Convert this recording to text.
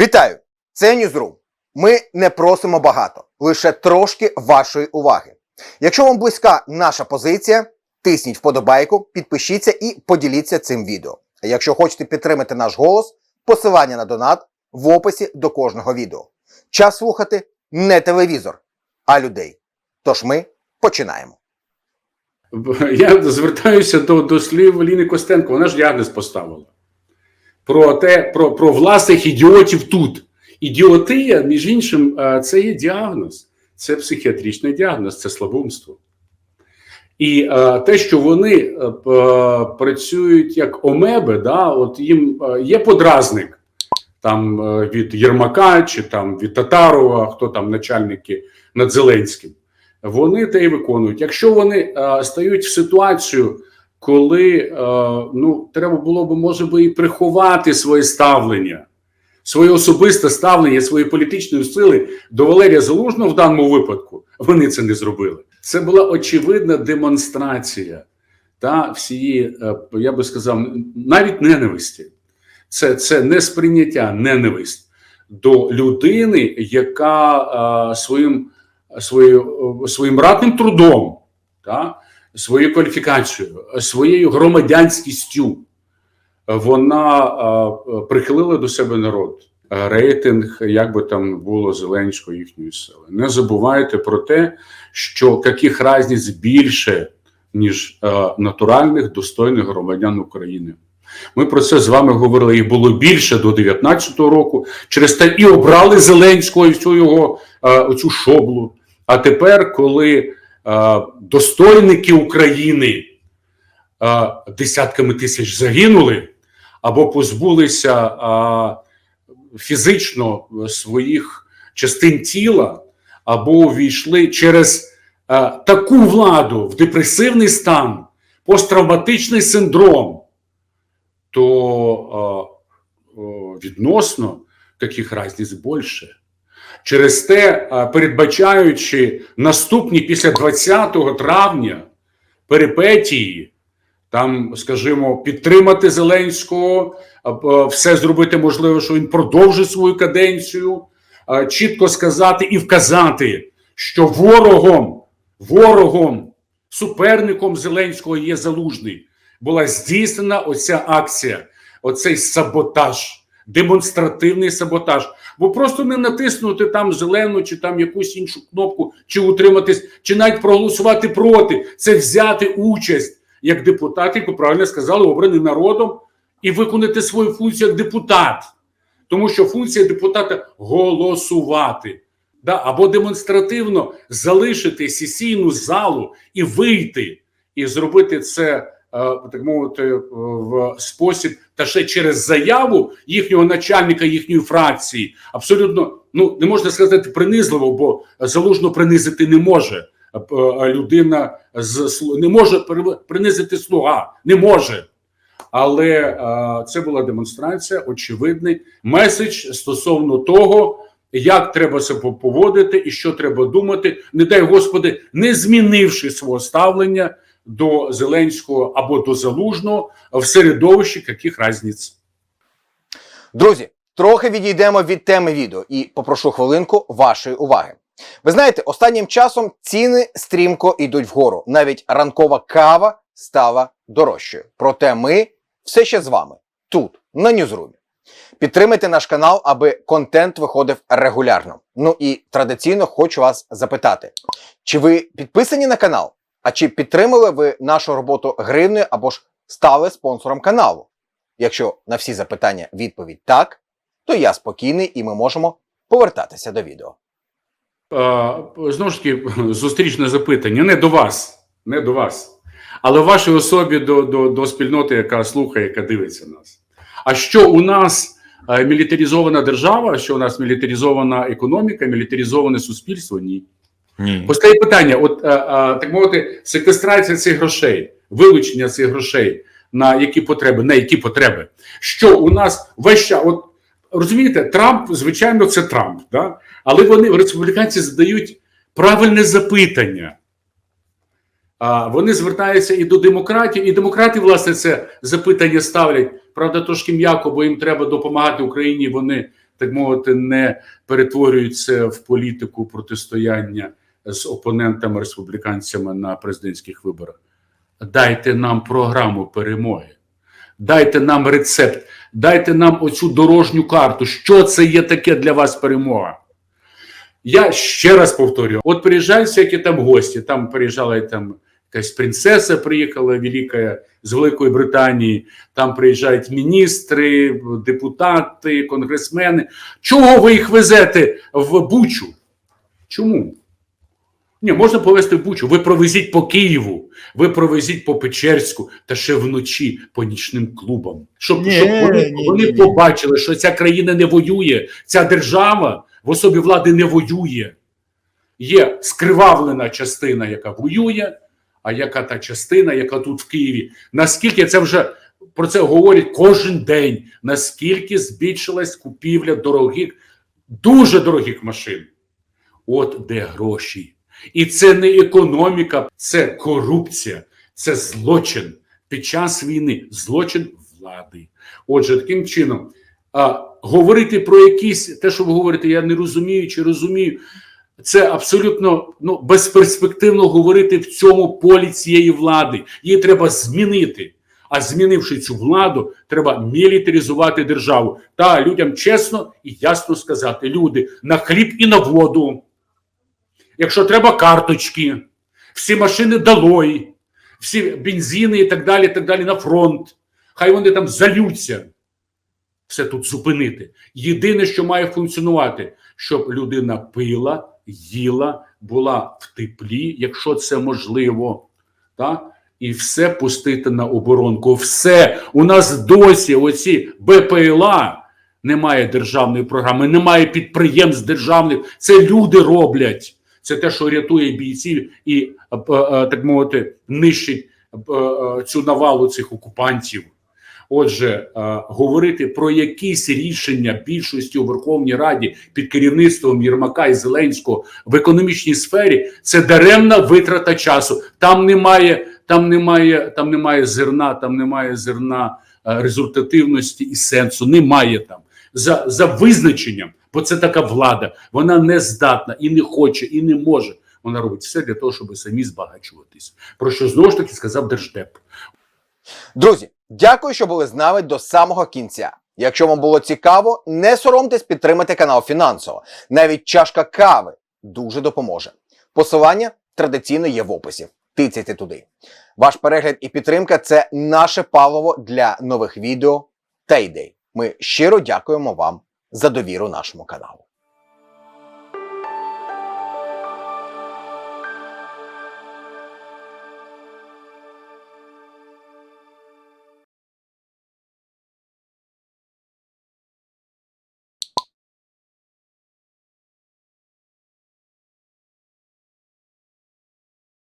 Вітаю! Це Ньюзрум. Ми не просимо багато, лише трошки вашої уваги. Якщо вам близька наша позиція, тисніть вподобайку, підпишіться і поділіться цим відео. А якщо хочете підтримати наш голос, посилання на донат в описі до кожного відео. Час слухати не телевізор, а людей. Тож ми починаємо. Я звертаюся до, до слів Ліни Костенко. Вона ж діагноз поставила про те, про, про власних ідіотів тут. Ідіотия, між іншим, е, це є діагноз, це психіатричний діагноз, це слабумство. І е, те, що вони е, працюють як омеби, да, от їм е, є подразник там від Єрмака чи там від Татарова, хто там начальники над Зеленським. Вони те і виконують. Якщо вони е, стають в ситуацію, коли е, ну треба було б може би і приховати своє ставлення, своє особисте ставлення, свої політичної сили до Валерія Залужного в даному випадку, вони це не зробили. Це була очевидна демонстрація та всієї, е, я би сказав, навіть ненависті. Це, це не сприйняття, ненависть до людини, яка е, своїм своєю, своїм ратним трудом, та, своєю кваліфікацією, своєю громадянськістю вона е, прихилила до себе народ. Е, Рейтинг, як би там було Зеленського їхньої сили. Не забувайте про те, що яких різниць більше, ніж е, натуральних достойних громадян України. Ми про це з вами говорили. Їх було більше до 19-го року. Через те і обрали Зеленського і всю його е, оцю шоблу. А тепер, коли е, достойники України е, десятками тисяч загинули або позбулися е, фізично своїх частин тіла, або увійшли через е, таку владу в депресивний стан, посттравматичний синдром, то е, відносно таких різниць більше. Через те, передбачаючи наступні після 20 травня перипетії, там, скажімо, підтримати Зеленського, все зробити можливо, що він продовжить свою каденцію, чітко сказати і вказати, що ворогом, ворогом, суперником Зеленського є залужний. Була здійснена оця акція, оцей саботаж, демонстративний саботаж. Бо просто не натиснути там зелену чи там якусь іншу кнопку, чи утриматись, чи навіть проголосувати проти, це взяти участь як депутат, як ви правильно сказали, обраний народом, і виконати свою функцію як депутат. Тому що функція депутата голосувати. Да, або демонстративно залишити сесійну залу і вийти, і зробити це, так мовити, в спосіб, та ще через заяву їхнього начальника їхньої фракції. Абсолютно ну не можна сказати принизливо, бо залужно принизити не може е, е, людина з не може принизити слуга, не може. Але е, це була демонстрація, очевидний меседж стосовно того, як треба себе поводити і що треба думати, не дай Господи, не змінивши свого ставлення до Зеленського або до Залужного в середовищі яких різниць. Друзі, трохи відійдемо від теми відео і попрошу хвилинку вашої уваги. Ви знаєте, останнім часом ціни стрімко йдуть вгору. Навіть ранкова кава стала дорожчою. Проте ми все ще з вами тут, на Ньюзрумі. Підтримайте наш канал, аби контент виходив регулярно. Ну і традиційно хочу вас запитати: чи ви підписані на канал? А чи підтримали ви нашу роботу гривнею або ж стали спонсором каналу? Якщо на всі запитання відповідь так, то я спокійний і ми можемо повертатися до відео. Е, Знову ж таки, зустрічне запитання не до вас, не до вас, але вашій особі до, до, до спільноти, яка слухає, яка дивиться нас. А що у нас е, мілітаризована держава, що у нас мілітаризована економіка, мілітаризоване суспільство? Ні. Постає питання: от е, е, так мовити, секвестрація цих грошей, вилучення цих грошей на які потреби, на які потреби, що у нас весь час, от розумієте, Трамп, звичайно, це Трамп, да? але вони республіканці задають правильне запитання. А вони звертаються і до демократів, і демократи, власне, це запитання ставлять. Правда, трошки м'яко, бо їм треба допомагати Україні. Вони так мовити, не перетворюється в політику протистояння з опонентами республіканцями на президентських виборах. Дайте нам програму перемоги, дайте нам рецепт, дайте нам оцю дорожню карту. Що це є таке для вас перемога? Я ще раз повторюю: от приїжджають всякі там гості. Там приїжджала там якась принцеса, приїхала велика з Великої Британії. Там приїжджають міністри, депутати, конгресмени. Чого ви їх везете в Бучу? Чому? Ні, можна повезти в Бучу. Ви провезіть по Києву, ви провезіть по Печерську та ще вночі по нічним клубам. Щоб, Ні, щоб вони, ні, вони ні, побачили, що ця країна не воює, ця держава в особі влади не воює. Є скривавлена частина, яка воює, а яка та частина, яка тут в Києві. Наскільки це вже про це говорять кожен день, наскільки збільшилась купівля дорогих, дуже дорогих машин. От де гроші. І це не економіка, це корупція, це злочин під час війни, злочин влади. Отже, таким чином, а, говорити про якісь, те, що ви говорите, я не розумію чи розумію. Це абсолютно ну, безперспективно говорити в цьому полі цієї влади. Її треба змінити. А змінивши цю владу, треба мілітаризувати державу та людям чесно і ясно сказати: люди на хліб і на воду. Якщо треба карточки, всі машини долой, всі бензини і так далі, так далі на фронт. Хай вони там залються. Все тут зупинити. Єдине, що має функціонувати, щоб людина пила, їла, була в теплі, якщо це можливо. Так? І все пустити на оборонку. Все. У нас досі оці БПЛА немає державної програми, немає підприємств державних. Це люди роблять. Це те, що рятує бійців і, е, е, так мовити, нищить е, цю навалу цих окупантів. Отже, говорити про якісь рішення більшості у Верховній Раді під керівництвом Єрмака і Зеленського в економічній сфері це даремна витрата часу. Там немає, там немає, там немає зерна, там немає зерна результативності і сенсу. Немає там за, за визначенням, бо це така влада. Вона не здатна і не хоче, і не може. Вона робить все для того, щоб самі збагачуватись. Про що знову ж таки сказав Держдеп. Друзі, дякую, що були з нами до самого кінця. Якщо вам було цікаво, не соромтесь підтримати канал фінансово. Навіть чашка кави дуже допоможе. Посилання традиційно є в описі. Тицяйте туди. Ваш перегляд і підтримка це наше паливо для нових відео та ідей. Ми щиро дякуємо вам за довіру нашому каналу.